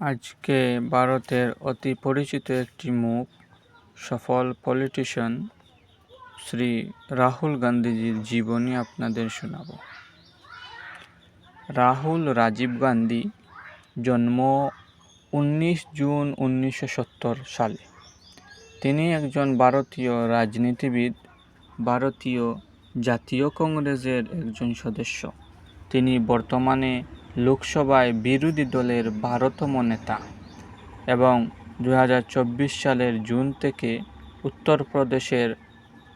আজকে ভারতের অতি পরিচিত একটি মুখ, সফল পলিটিশিয়ান শ্রী রাহুল গান্ধীজির জীবনী আপনাদের শোনাব। রাহুল রাজীব গান্ধী জন্ম উনিশ জুন উনিশশো সত্তর সালে। তিনি একজন ভারতীয় রাজনীতিবিদ, ভারতীয় জাতীয় কংগ্রেসের একজন সদস্য। তিনি বর্তমানে লোকসভায় বিরোধী দলের ভারতম নেতা এবং দু হাজার চব্বিশ সালের জুন থেকে উত্তরপ্রদেশের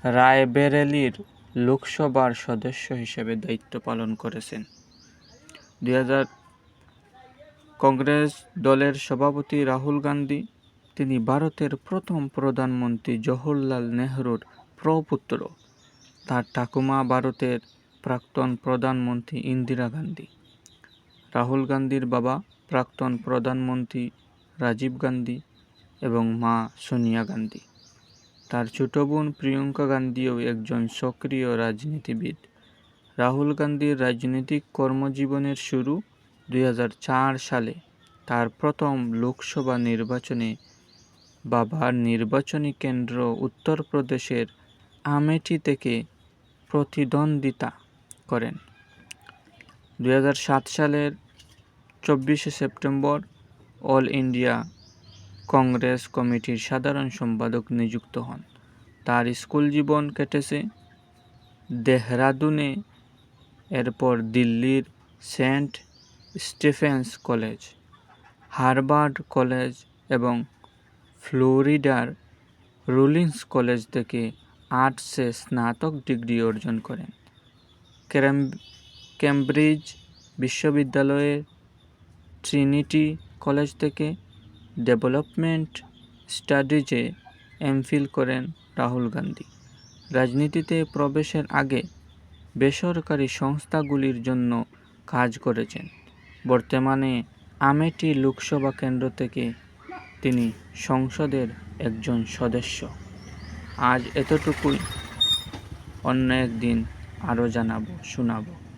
রায়বেরেলির লোকসভার সদস্য হিসেবে দায়িত্ব পালন করেছেন। দু হাজার কংগ্রেস দলের সভাপতি রাহুল গান্ধী, তিনি ভারতের প্রথম প্রধানমন্ত্রী জওহরলাল নেহরুর প্রপুত্র। তার ঠাকুমা ভারতের প্রাক্তন প্রধানমন্ত্রী ইন্দিরা গান্ধী। রাহুল গান্ধীর বাবা, প্রাক্তন প্রধানমন্ত্রী রাজীব গান্ধী এবং মা সোনিয়া গান্ধী। তার ছোট বোন প্রিয়ঙ্কা গান্ধীও একজন সক্রিয় রাজনীতিবিদ। রাহুল গান্ধীর রাজনৈতিক কর্মজীবনের শুরু দু হাজার চার সালে। তার প্রথম লোকসভা নির্বাচনে বাবার নির্বাচনী কেন্দ্র উত্তরপ্রদেশের আমেঠি থেকে প্রতিদ্বন্দ্বিতা করেন। দু হাজার সাত সালের চব্বিশে সেপ্টেম্বর অল ইন্ডিয়া কংগ্রেস কমিটির সাধারণ সম্পাদক নিযুক্ত হন। তার স্কুল জীবন কেটেছে দেহরাদুনে, এরপর দিল্লির saint Stephen's college, Harvard college এবং ফ্লোরিডার রুলিন্স কলেজ থেকে আর্টসে স্নাতক ডিগ্রি অর্জন করেন। কেমব্রিজ বিশ্ববিদ্যালয়ে ট্রিনিটি কলেজ থেকে ডেভেলপমেন্ট স্টাডিজে এমফিল করেন রাহুল গান্ধী। রাজনীতিতে প্রবেশের আগে বেসরকারি সংস্থাগুলির জন্য কাজ করেছেন। বর্তমানে আমেটি লোকসভা কেন্দ্র থেকে তিনি সংসদের একজন সদস্য। আজ এতটুকুই। অন্য একদিন আরও জানাব, শোনাবো।